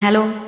Hello?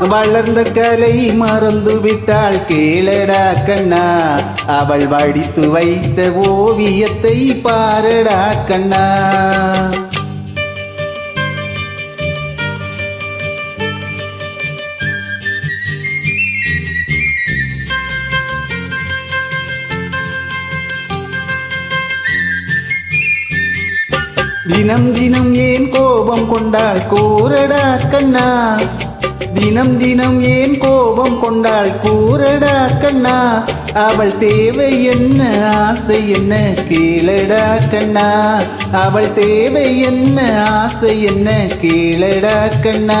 வளர்ந்த கலை மறந்து விட்டாள் கேளடா கண்ணா. அவள் வடித்து வைத்த ஓவியத்தை பாரடா கண்ணா. தினம் தினம் ஏன் கோபம் கொண்டாள்? கூறடா கண்ணா. தினம் தினம் ஏன் கோபம் கொண்டாள்? கூறடா கண்ணா அவள் தேவை என்ன? ஆசை என்ன? கீழடா கண்ணா அவள் தேவை என்ன? ஆசை என்ன? கீழடா கண்ணா.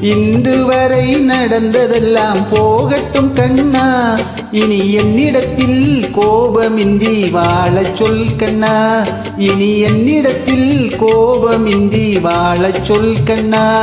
இன்று வரை நடந்ததெல்லாம் போகட்டும் கண்ணா. இனி என்னிடத்தில் கோபமின்றி வாழச் சொல் கண்ணா. இனி என்னிடத்தில் கோபமின்றி வாழச் சொல் கண்ணா.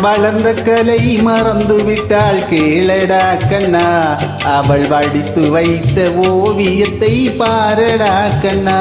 வளர்ந்த கலை மறந்து விட்டாள் கேளடா கண்ணா. அவள் வடித்து வைத்த ஓவியத்தை பாரடா கண்ணா.